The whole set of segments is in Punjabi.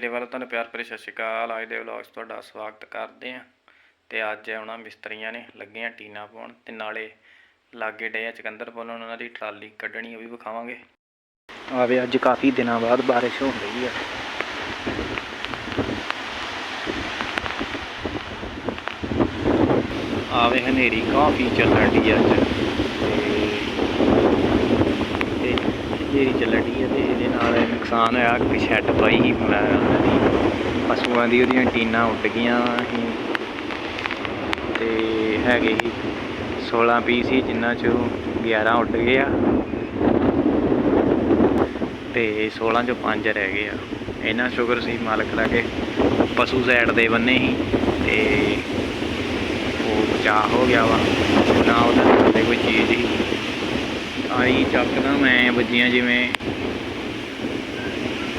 ਮੇਰੇ ਵੱਲੋਂ ਤੁਹਾਨੂੰ ਪਿਆਰ ਭਰੀ ਸਤਿ ਸ਼੍ਰੀ ਅਕਾਲ। ਅੱਜ ਦੇ ਵਲੌਗਸ ਤੁਹਾਡਾ ਸਵਾਗਤ ਕਰਦੇ ਆਂ ਤੇ ਅੱਜ ਆਉਣਾ ਮਿਸਤਰੀਆਂ ਨੇ, ਲੱਗੀਆਂ ਟੀਨਾ ਪਾਉਣ ਤੇ ਨਾਲੇ ਲਾਗੇ ਡੇ ਆ ਚਕੰਦਰ ਪਾਉਣ ਉਹਨਾਂ ਦੀ ਟਰਾਲੀ ਕੱਢਣੀ ਉਹ ਵੀ ਵਿਖਾਵਾਂਗੇ। ਆਵੇ, ਅੱਜ ਕਾਫੀ ਦਿਨਾਂ ਬਾਅਦ ਬਾਰਿਸ਼ ਹੋ ਰਹੀ ਆ। ਆਵੇ, ਹਨੇਰੀ ਕਾਫੀ ਚੱਲਣ ਦੀ ਅੱਜ ਤੇ ਤੇ ਹਨੇਰੀ ਚੱਲਣ ਦੀ ਹੈ ਤੇ ਇਹਦੇ ਨਾਲ ਨੁਕਸਾਨ ਹੋਇਆ ਕਿ ਸ਼ੈੱਡ ਪਾਈ ਸੀ ਮੈਂ ਉਹਨਾਂ ਦੀ, ਪਸ਼ੂਆਂ ਦੀ, ਉਹਦੀਆਂ ਟੀਨਾਂ ਉੱਡ ਗਈਆਂ ਸੀ। ਤੇ ਹੈਗੇ ਸੀ 16 ਪੀਸ ਸੀ ਜਿਨ੍ਹਾਂ ਚੋਂ 11 ਉੱਡ ਗਏ ਆ। ਤੇ 16 ਚੋਂ 5 ਰਹਿ ਗਏ ਆ। ਇਹਨਾਂ ਸ਼ੁਗਰ ਸੀ ਮਾਲਕ ਦਾ ਕਿ ਪਸ਼ੂ ਸਾਈਡ ਦੇ ਬੰਨੇ ਸੀ ਤੇ ਉਹ ਬਚਾਅ ਹੋ ਗਿਆ ਵਾ। ਨਾ ਉਹਦੇ ਥੱਲੇ ਕੋਈ ਚੀਜ਼ ਹੀ ਆਈ ਚੱਕਦਾ ਮੈਂ ਵੱਜੀਆਂ ਜਿਵੇਂ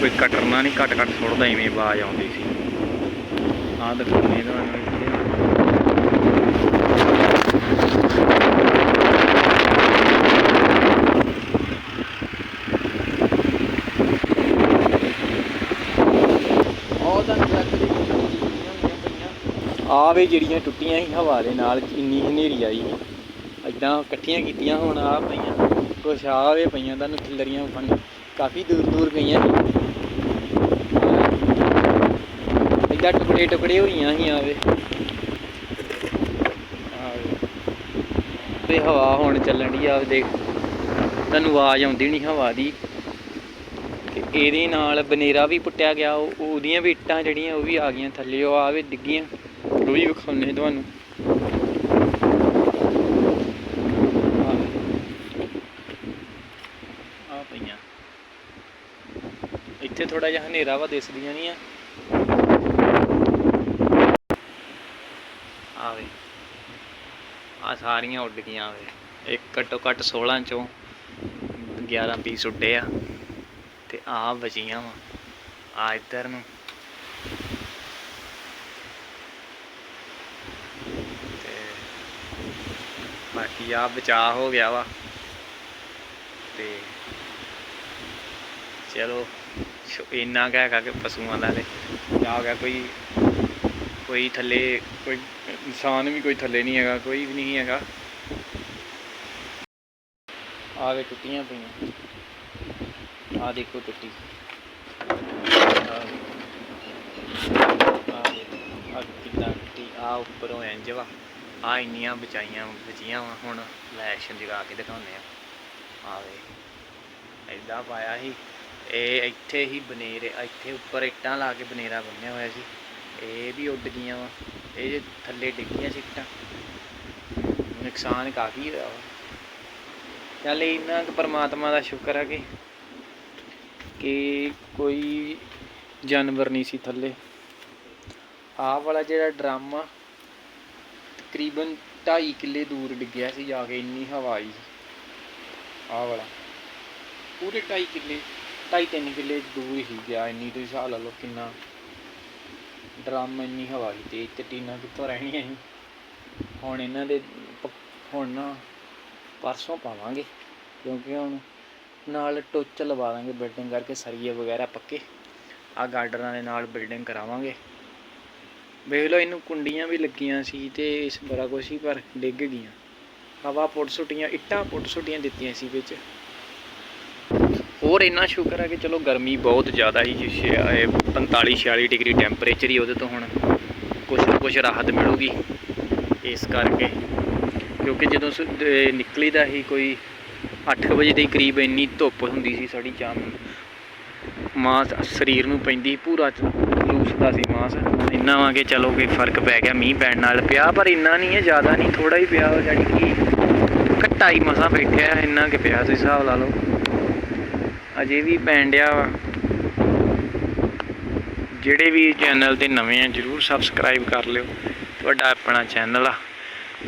ਕੋਈ ਕਟਰਨਾ ਨਹੀਂ ਘਟ ਘਟ ਸੁੱਟਦਾ ਇਵੇਂ ਆਵਾਜ਼ ਆਉਂਦੀ ਸੀ। ਆਹ ਦਿਖਾਉਂਦੇ ਤੁਹਾਨੂੰ ਆ। ਵੇ ਜਿਹੜੀਆਂ ਟੁੱਟੀਆਂ ਸੀ ਹਵਾ ਦੇ ਨਾਲ ਇੰਨੀ ਹਨੇਰੀ ਆਈ। ਇਦਾਂ ਇਕੱਠੀਆਂ ਕੀਤੀਆਂ, ਹੁਣ ਆ ਪਈਆਂ, ਕੁਛ ਆਵੇ ਪਈਆਂ, ਤੁਹਾਨੂੰ ਖਿਲਰੀਆਂ ਫਨ ਕਾਫੀ ਦੂਰ ਦੂਰ ਗਈਆਂ। ਇਦਾਂ ਟੁਕੜੇ ਟੁਕੜੇ ਹੋਈਆਂ ਸੀ ਆਵੇ ਤੇ ਹਵਾ ਹੁਣ ਚੱਲਣ ਦੀ ਆ ਦੇਖ। ਤੁਹਾਨੂੰ ਆਵਾਜ਼ ਆਉਂਦੀ ਨਹੀਂ ਹਵਾ ਦੀ। ਤੇ ਇਹਦੇ ਨਾਲ ਬਨੇਰਾ ਵੀ ਪੁੱਟਿਆ ਗਿਆ, ਉਹ ਉਹਦੀਆਂ ਵੀ ਇੱਟਾਂ ਜਿਹੜੀਆਂ, ਉਹ ਵੀ ਆ ਗਈਆਂ ਥੱਲੇ, ਉਹ ਆਵੇ ਡਿੱਗੀਆਂ। ਉਹ ਵੀ ਵਿਖਾਉਂਦੇ ਤੁਹਾਨੂੰ ਆ ਪਈਆਂ ਇੱਥੇ ਥੋੜਾ ਜਿਹਾ ਹਨੇਰਾ ਵਾ, ਦਿਸਦੀਆਂ ਨਹੀਂ ਆ। ਆਵੇ ਆ ਸਾਰੀਆਂ ਉੱਡ ਗਈਆਂ ਆਵੇ ਇੱਕ ਘੱਟੋ ਘੱਟ 16 ਚੋਂ 11 ਪੀਸ ਉੱਡੇ ਆ। ਤੇ ਆ ਬਚੀਆਂ ਵਾ, ਆ ਇੱਧਰ ਨੂੰ। ਤੇ ਬਾਕੀ ਆ ਬਚਾਅ ਹੋ ਗਿਆ ਵਾ। ਤੇ ਚਲੋ। ਇੰਨਾ ਕੁ ਹੈਗਾ ਕਿ ਪਸ਼ੂਆਂ ਦਾ ਤੇ ਆ ਗਿਆ ਕੋਈ ਕੋਈ ਥੱਲੇ, ਕੋਈ ਇਨਸਾਨ ਵੀ ਕੋਈ ਥੱਲੇ ਨਹੀਂ ਹੈਗਾ, ਕੋਈ ਵੀ ਨਹੀਂ ਹੈਗਾ। ਆ ਵੇ ਟੁੱਟੀਆਂ ਪਈਆਂ। ਆ ਦੇਖੋ ਟੁੱਟੀ ਆ ਕਿੱਦਾਂ ਟੁੱਟੀ ਆ ਉੱਪਰੋਂ ਇੰਜ ਵਾ। ਆ ਇੰਨੀਆਂ ਬਚਾਈਆਂ ਬਚੀਆਂ ਵਾ, ਹੁਣ ਲੈਸ਼ਨ ਜਗਾ ਕੇ ਦਿਖਾਉਂਦੇ ਆ। ਆਵੇ ਐਦਾਂ ਪਾਇਆ ਸੀ। ਇਹ ਇੱਥੇ ਹੀ ਬਨੇਰੇ, ਇੱਥੇ ਉੱਪਰ ਇੱਟਾਂ ਲਾ ਕੇ ਬਨੇਰਾ ਬੰਨਿਆ ਹੋਇਆ ਸੀ। ਇਹ ਵੀ ਉੱਡ ਗਈਆਂ ਵਾ। ਇਹ ਥੱਲੇ ਡਿੱਗੀਆਂ ਸੀ ਇੱਟਾਂ ਨੁਕਸਾਨ ਕਾਫੀ ਹੋਇਆ ਚੱਲ ਇੰਨਾ ਕੁ ਪਰਮਾਤਮਾ ਦਾ ਸ਼ੁਕਰ ਹੈ ਕਿ ਕਿ ਕੋਈ ਜਾਨਵਰ ਨਹੀਂ ਸੀ ਥੱਲੇ। ਆਹ ਵਾਲਾ ਜਿਹੜਾ ਡਰਮ ਆ, ਤਕਰੀਬਨ 2.5 ਕਿੱਲੇ ਦੂਰ ਡਿੱਗਿਆ ਸੀ, ਜਾ ਕੇ ਇੰਨੀ ਹਵਾ ਆਈ ਆਹ ਵਾਲਾ। ਪੂਰੇ 2.5 ਕਿੱਲੇ। 2.5 ਕਿੱਲੇ ਦੂਰ ਹੀ ਗਿਆ। ਇੰਨੀ ਤੁਸੀਂ ਹਿਸਾਬ ਲਾ ਲਓ, ਕਿੰਨਾ ਡਰਮ, ਇੰਨੀ ਹਵਾ ਸੀ ਤੇ ਇੱਥੇ ਕਿੱਥੋਂ ਰਹਿਣੀਆਂ ਸੀ ਹੁਣ ਇਹਨਾਂ ਦੇ ਪ- ਹੁਣ ਨਾ ਪਰਸੋਂ ਪਾਵਾਂਗੇ, ਕਿਉਂਕਿ ਹੁਣ ਨਾਲ ਟੋਚ ਲਵਾ ਦਾਂਗੇ ਬਿਲਡਿੰਗ ਕਰਕੇ, ਸਰੀਏ ਵਗੈਰਾ ਪੱਕੇ। ਆ ਗਾਰਡਰਾਂ ਦੇ ਨਾਲ ਬਿਲਡਿੰਗ ਕਰਾਵਾਂਗੇ। ਵੇਖ ਲਓ, ਇਹਨੂੰ ਕੁੰਡੀਆਂ ਵੀ ਲੱਗੀਆਂ ਸੀ ਤੇ ਇਸ ਬੜਾ ਕੁਛ ਹੀ, ਪਰ ਡਿੱਗ ਗਈਆਂ। ਹਵਾ ਪੁੱਟ ਸੁੱਟੀਆਂ, ਇੱਟਾਂ ਪੁੱਟ ਸੁੱਟੀਆਂ ਦਿੱਤੀਆਂ ਸੀ ਵਿੱਚ। ਹੋਰ ਇੰਨਾ ਸ਼ੁਕਰ ਹੈ ਕਿ ਚਲੋ ਗਰਮੀ ਬਹੁਤ ਜ਼ਿਆਦਾ ਹੀ 45 46 ਡਿਗਰੀ ਟੈਂਪਰੇਚਰ ਹੀ ਉਹਦੇ ਤੋਂ ਹੁਣ ਕੁਛ ਨਾ ਕੁਛ ਰਾਹਤ ਮਿਲੂਗੀ ਇਸ ਕਰਕੇ। ਕਿਉਂਕਿ ਜਦੋਂ ਸ- ਅਹ, ਨਿਕਲੀਦਾ ਹੀ ਕੋਈ 8 ਵਜੇ ਦੇ ਕਰੀਬ ਇੰਨੀ ਧੁੱਪ ਹੁੰਦੀ ਸੀ ਸਾਡੀ ਜਾਮ ਮਾਸ ਸਰੀਰ ਨੂੰ ਪੈਂਦੀ ਪੂਰਾ ਲੂਸਦਾ ਸੀ ਮਾਸ। ਇੰਨਾ ਵਾ ਕਿ ਚਲੋ ਕਿ ਫ਼ਰਕ ਪੈ ਗਿਆ ਮੀਂਹ ਪੈਣ ਨਾਲ। ਪਿਆ ਪਰ ਇੰਨਾ ਨਹੀਂ ਹੈ, ਜ਼ਿਆਦਾ ਨਹੀਂ ਥੋੜਾ ਹੀ ਪਿਆ ਜਾਨੀ ਕਿ ਘੱਟਾ ਹੀ ਮਸਾਂ ਬੈਠਿਆ, ਇੰਨਾ ਕਿ ਪਿਆ ਤੁਸੀਂ ਹਿਸਾਬ ਲਾ ਲਓ। ਅਜੇ ਵੀ ਪੈਣ ਡਿਆ ਵਾ। ਜਿਹੜੇ ਵੀ ਚੈਨਲ ਤੇ ਨਵੇਂ ਆ, ਜਰੂਰ ਸਬਸਕ੍ਰਾਈਬ ਕਰ ਲਿਓ। ਤੁਹਾਡਾ ਆਪਣਾ ਚੈਨਲ ਆ।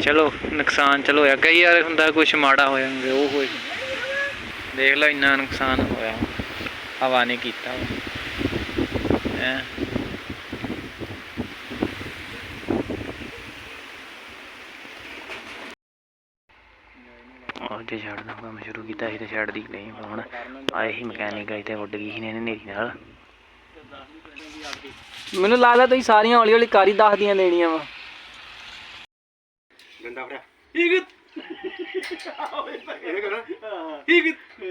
ਚਲੋ, ਨੁਕਸਾਨ ਚਲੋ ਹੋਇਆ। ਕਈ ਵਾਰ ਹੁੰਦਾ ਕੁਝ ਮਾੜਾ ਹੋਇਆ ਜਾਂਦਾ, ਉਹ ਹੋਏ। ਦੇਖ ਲਓ, ਇੰਨਾ ਨੁਕਸਾਨ ਹੋਇਆ। ਹਵਾ ਨੇ ਕੀਤਾ ਹੈ ਉਹ ਤੇ ਛੱਡਦਾ ਕੰਮ ਸ਼ੁਰੂ ਕੀਤਾ ਸੀ ਤੇ ਛੱਡਦੀ ਨਹੀਂ ਹੁਣ ਆਏ ਹੀ ਮਕੈਨਿਕ ਆਈ ਤੇ ਉੱਡ ਗਈ ਸੀ ਨੇ ਨੇਰੀ ਨਾਲ। ਮੈਨੂੰ ਲੱਗਦਾ ਤੁਸੀਂ ਸਾਰੀਆਂ ਹੌਲੀ ਹੌਲੀ ਕਾਰੀ ਦੱਸਦੀਆਂ ਦੇਣੀਆਂ ਵਾ। ਗੰਦਾ ਫੜਿਆ। ਠੀਕ ਇਹ ਕਰਾਂ ਠੀਕ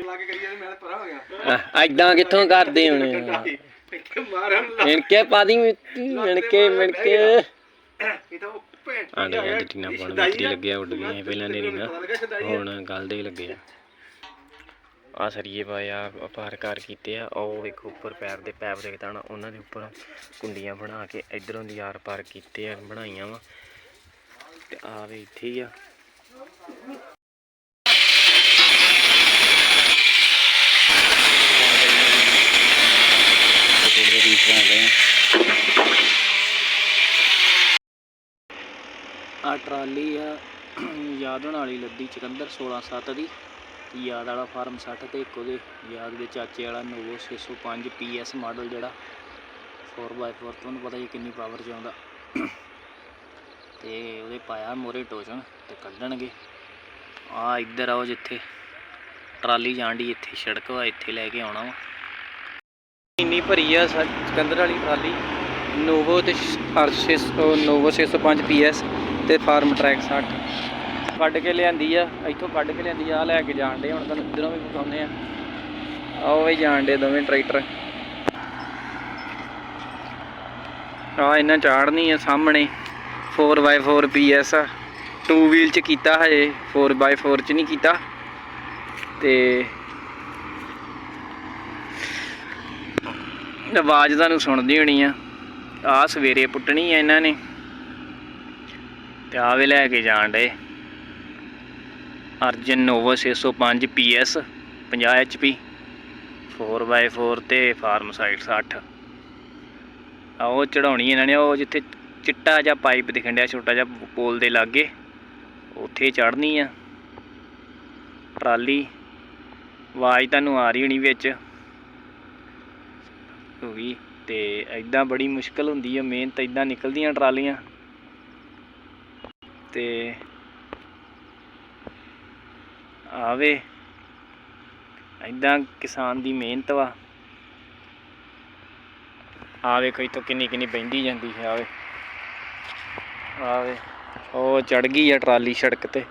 ਲਾ ਕੇ ਕਰੀ ਜਾਂਦੇ ਮੈਂ ਤਾਂ ਪਰਾਂ ਹੋ ਗਿਆ। ਐਦਾਂ ਕਿੱਥੋਂ ਕਰਦੇ ਹੋਣੇ ਮਾਰਨ ਮਿਣਕੇ ਪਾਦੀ ਮਿਣਕੇ ਮਿਣਕੇ ਇਹ ਤਾਂ ਆਂਡੇ ਜਾਂ ਟੀਨਾ ਪਾਉਣ ਮਿੱਤਰੀ ਲੱਗਿਆ ਉੱਡ ਗਈਆਂ ਪਹਿਲਾਂ ਨੇਰੀ ਨਾ ਹੁਣ ਗੱਲ ਦੇ ਲੱਗੇ ਆ। ਆ ਸਰੀਏ ਪਾਏ ਆ ਪਾਰ ਕਰ ਕੀਤੇ ਆ ਉਹ ਵੇਖੋ ਉੱਪਰ ਪੈਰ ਦੇ ਪੈਪ ਦੇ ਤਾਂ ਉਹਨਾਂ ਦੇ ਉੱਪਰ ਕੁੰਡੀਆਂ ਬਣਾ ਕੇ ਇਧਰੋਂ ਦੀ ਆਰ ਪਾਰ ਕੀਤੇ ਆ ਬਣਾਈਆਂ ਵਾ। ਤੇ ਆ ਵੇ ਇੱਥੇ ਆ ਥੋੜੇ ਰੀਸ ਬਣਦੇ ਆ ਆ ਟਰਾਲੀ ਆ ਯਾਦਣ ਵਾਲੀ ਲੱਦੀ ਚਕੰਦਰ 16 7 ਦੀ। ਯਾਦ ਵਾਲਾ ਫਾਰਮ 60 ਤੇ ਇੱਕ ਉਹਦੇ, ਯਾਦ ਦੇ ਚਾਚੇ ਵਾਲਾ ਨੋਵੋ 605 ਪੀਐਸ ਮਾਡਲ ਜਿਹੜਾ 4x4 ਤੁਹਾਨੂੰ ਪਤਾ ਹੀ ਕਿੰਨੀ ਪਾਵਰ ਚ ਆਉਂਦਾ। ਤੇ ਉਹਦੇ ਪਾਇਆ ਮੋਰੇ ਟੋਚਣ ਤੇ ਕੱਢਣਗੇ। ਆ ਇੱਧਰ ਆਓ ਜਿੱਥੇ, ਟਰਾਲੀ ਜਾਂਦੀ ਇੱਥੇ ਸੜਕ ਵਾ, ਇੱਥੇ ਲੈ ਕੇ ਆਉਣਾ ਵਾ। ਇੰਨੀ ਭਰੀ ਆ ਸਾ- ਸਿਕੰਦਰ ਵਾਲੀ ਟਰਾਲੀ। ਨੋਵੋ ਤੇ ਹਰ 600 ਨੋਵੋ 605 ਪੀਐਸ ਤੇ ਫਾਰਮ ਟਰੈਕ 60 ਕੱਢ ਕੇ ਲਿਆਂਦੀ ਆ, ਇੱਥੋਂ ਕੱਢ ਕੇ ਲਿਆਂਦੀ ਆ, ਆਹ ਲੈ ਕੇ ਜਾਣ ਦੇ ਹੁਣ ਤੁਹਾਨੂੰ ਇਧਰੋਂ ਵੀ ਵਿਖਾਉਂਦੇ ਆ। ਆਓ ਵੀ ਜਾਣ ਦੇ ਦੋਵੇਂ ਟਰੈਕਟਰ। ਆ ਇਹਨਾਂ ਚਾੜਨੀ ਆ ਸਾਹਮਣੇ 4x4 ਪੀਐਸ ਆ। ਟੂ ਵੀਲ ਚ ਕੀਤਾ ਹਜੇ 4x4 ਚ ਨਹੀਂ ਕੀਤਾ। ਤੇ ਆਵਾਜ਼ ਤੁਹਾਨੂੰ ਸੁਣਦੀ ਹੋਣੀ ਆ। ਆ ਸਵੇਰੇ ਪੁੱਟਣੀ ਆ ਇਹਨਾਂ ਨੇ। ਤੇ ਆ ਵੀ ਲੈ ਕੇ ਜਾਣ ਡੇ Arjun Novo 605 PS 50 HP 4x4 ਤੇ ਫਾਰਮ ਸਾਈਡ 60 ਆ ਉਹ ਚੜਾਉਣੀ ਇਹਨਾਂ ਨੇ, ਉਹ ਜਿੱਥੇ ਚਿੱਟਾ ਜਿਹਾ ਪਾਈਪ ਦਿਖਣ ਡਿਆ, ਛੋਟਾ ਜਿਹਾ ਪੋਲ ਦੇ ਲਾਗੇ, ਉੱਥੇ ਚੜਨੀ ਆ। ਟਰਾਲੀ, ਆਵਾਜ਼ ਤੁਹਾਨੂੰ ਆ ਰਹੀ ਹੋਣੀ ਵਿੱਚ। ਹੋ ਗਈ ਤੇ ਐਦਾਂ ਬੜੀ ਮੁਸ਼ਕਲ ਹੁੰਦੀ ਹੈ ਮਿਹਨਤ ਐਦਾਂ ਨਿਕਲਦੀਆਂ ਟਰਾਲੀਆਂ। ਤੇ ਆਵੇ। ਐਦਾਂ ਕਿਸਾਨ ਦੀ ਮਿਹਨਤ ਵਾ। ਆਵੇ ਕੋਈ ਇੱਥੋਂ ਕਿੰਨੀ ਕਿੰਨੀ ਬਹਿੰਦੀ ਜਾਂਦੀ ਹੈ, ਆਵੇ। ਆਵੇ। ਉਹ ਚੜ ਗਈ ਆ ਟਰਾਲੀ ਸੜਕ ਤੇ।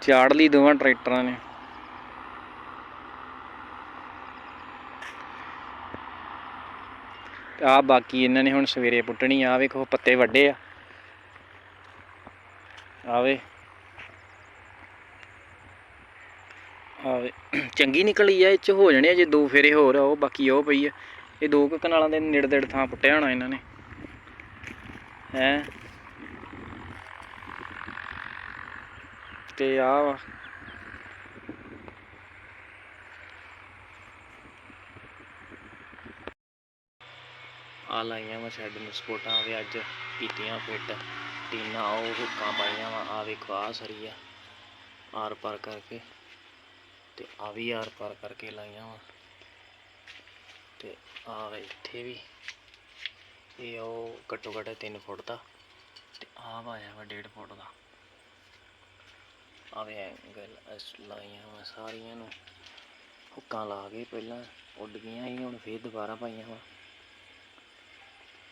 ਚਾੜ ਲਈ ਦੋਵਾਂ ਟਰੈਕਟਰਾਂ ਨੇ। ਆ ਬਾਕੀ ਇਹਨਾਂ ਨੇ ਹੁਣ ਸਵੇਰੇ ਪੁੱਟਣੀ ਆ ਵੇਖੋ, ਪੱਤੇ ਵੱਡੇ ਆ। ਆਵੇ। ਆਵੇ। ਚੰਗੀ ਨਿਕਲੀ ਆ, ਇਹ ਚ ਹੋ ਜਾਣੇ ਆ, ਜੇ ਦੋ ਫੇਰੇ ਹੋਰ ਆ, ਉਹ ਬਾਕੀ ਉਹ ਪਈ ਆ। ਇਹ ਦੋ ਕੁ ਕਨਾਲਾਂ ਦੇ ਨੇੜੇ ਨੇੜੇ ਥਾਂ ਪੁੱਟਿਆ ਹੋਣਾ ਇਹਨਾਂ ਨੇ। ਹੈ? ਤੇ ਆ ਵਾ। ਆ ਲਾਈਆਂ ਵਾ ਸ਼ੈੱਡ ਨੂੰ ਸਪੋਰਟਾਂ ਆਵੇ ਅੱਜ ਕੀਤੀਆਂ ਫਿੱਟ। ਟੀਨਾ ਉਹ ਹੁੱਕਾਂ ਪਾਈਆਂ ਵਾ ਆ ਵੇਖੋ ਆ ਸਰੀ ਆ। ਆਰ ਪਾਰ ਕਰਕੇ ਤੇ ਆ ਵੀ ਆਰ ਪਾਰ ਕਰਕੇ ਲਾਈਆਂ ਵਾ। ਤੇ ਆ ਇੱਥੇ ਵੀ, ਇਹ ਉਹ ਘੱਟੋ ਘੱਟ 3 ਫੁੱਟ ਦਾ ਤੇ ਆ ਵਾ ਆਇਆ ਵਾ 1.5 ਫੁੱਟ ਦਾ। ਆਵੇ ਐਂਗਲ ਅਸ ਲਾਈਆਂ ਵਾ ਸਾਰੀਆਂ ਨੂੰ। ਹੁੱਕਾਂ ਲਾ ਕੇ ਪਹਿਲਾਂ ਉੱਡ ਗਈਆਂ ਸੀ, ਹੁਣ ਫੇਰ ਦੁਬਾਰਾ ਪਾਈਆਂ ਵਾ।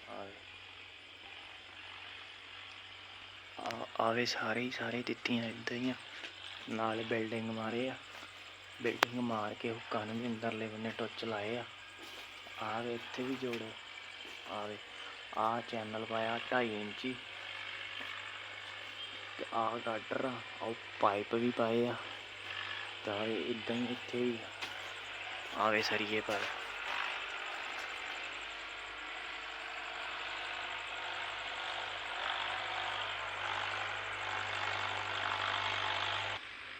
ਆਵੇ ਆ- ਆਵੇ ਸਾਰੇ ਹੀ ਸਾਰੇ ਦਿੱਤੀਆਂ ਇਦਾਂ ਹੀ ਆ। ਨਾਲ ਬਿਲਡਿੰਗ ਮਾਰੇ ਆ। ਬਿਲਡਿੰਗ ਮਾਰ ਕੇ ਹੁੱਕਾਂ ਨੂੰ ਵੀ ਅੰਦਰਲੇ ਬੰਨੇ ਟੁੱਚ ਲਾਏ ਆ। ਆਵੇ ਇੱਥੇ ਵੀ ਜੋੜੋ। ਆਵੇ ਆ ਚੈਨਲ ਪਾਇਆ 2.5 ਇੰਚੀ ਤੇ ਆ ਗਾਡਰ ਆ ਉਹ ਪਾਈਪ ਵੀ ਪਾਏ ਆ। ਤਾਂ ਇਦਾਂ ਹੀ ਇੱਥੇ ਵੀ ਆਵੇ ਸਰੀਏ ਪਰ।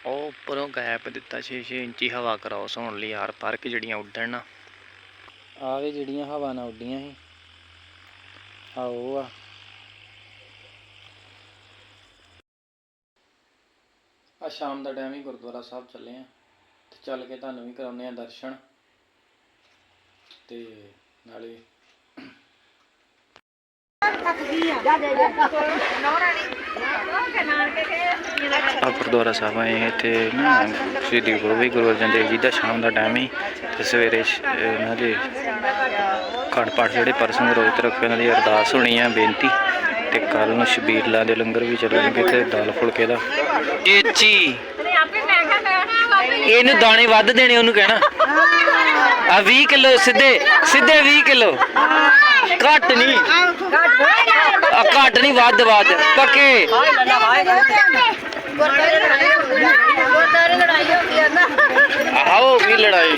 ਉਹ ਉੱਪਰੋਂ ਗੈਪ ਦਿੱਤਾ 6-6 ਇੰਚੀ ਹਵਾ ਕਰਾਸ ਹੋਣ ਲਈ, ਹਰ ਪਾਰਕ ਜਿਹੜੀਆਂ ਉੱਡਣ ਨਾ। ਆਵੇ ਜਿਹੜੀਆਂ ਹਵਾ ਨਾਲ ਉੱਡੀਆਂ ਸੀ। ਆ ਉਹ ਆ। ਆ ਸ਼ਾਮ ਦਾ ਟਾਈਮ ਹੀ ਗੁਰਦੁਆਰਾ ਸਾਹਿਬ ਚੱਲੇ ਆ। ਤੇ ਚੱਲ ਕੇ ਤੁਹਾਨੂੰ ਵੀ ਕਰਾਉਂਦੇ ਆ ਦਰਸ਼ਨ। ਤੇ ਨਾਲੇ ਆ ਗੁਰਦੁਆਰਾ ਸਾਹਿਬ ਆਏ ਹਾਂ ਇੱਥੇ ਨਾ ਸ਼੍ਰੀ ਗੁਰੂ ਵੀ ਗੁਰੂ ਅਰਜਨ ਦੇਵ ਜੀ ਦਾ ਸ਼ਾਮ ਦਾ ਟਾਈਮ ਹੀ ਤੇ ਸਵੇਰੇ ਸ਼- ਇਹਨਾਂ ਦੇ ਅਖੰਡ ਪਾਠ ਜਿਹੜੇ ਪਰਸੋਂ ਰੋਜ਼ ਤੇ ਰੱਖੇ ਉਹਨਾਂ ਦੀ ਅਰਦਾਸ ਹੋਣੀ ਆ ਬੇਨਤੀ ਤੇ ਕੱਲ ਨੂੰ ਸ਼ਬੀਲਾਂ ਦੇ ਲੰਗਰ ਵੀ ਚੱਲਣਗੇ ਤੇ ਦਾਲ ਫੁਲਕੇ ਦਾ। ਜੇਚੀ ਇਹਨੂੰ ਦਾਣੇ ਵੱਧ ਦੇਣੇ ਉਹਨੂੰ ਕਹਿਣਾ। ਆ 20 ਕਿਲੋ ਸਿੱਧੇ ਸਿੱਧੇ 20 ਕਿਲੋ। ਘੱਟ ਨਹੀਂ। ਆ ਘੱਟ ਨਹੀਂ, ਵੱਧ ਵੱਧ। ਪੱਕੇ। ਆਓ ਵੀ ਲੜਾਈ।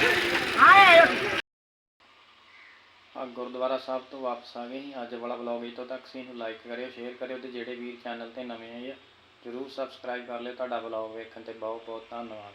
ਆ ਗੁਰਦੁਆਰਾ ਸਾਹਿਬ ਤੋਂ ਵਾਪਸ ਆ ਗਏ ਸੀ। ਅੱਜ ਵਾਲਾ ਵਲੌਗ ਇੱਥੋਂ ਤੱਕ। ਸੀ ਇਹਨੂੰ ਲਾਈਕ ਕਰਿਓ ਸ਼ੇਅਰ ਕਰਿਓ ਤੇ ਜਿਹੜੇ ਵੀਰ ਚੈਨਲ ਤੇ ਨਵੇਂ ਆਏ ਆ, ਜਰੂਰ ਸਬਸਕ੍ਰਾਈਬ ਕਰ ਲਿਓ। ਤੁਹਾਡਾ ਵਲੌਗ ਵੇਖਣ ਤੇ ਬਹੁਤ ਬਹੁਤ ਧੰਨਵਾਦ।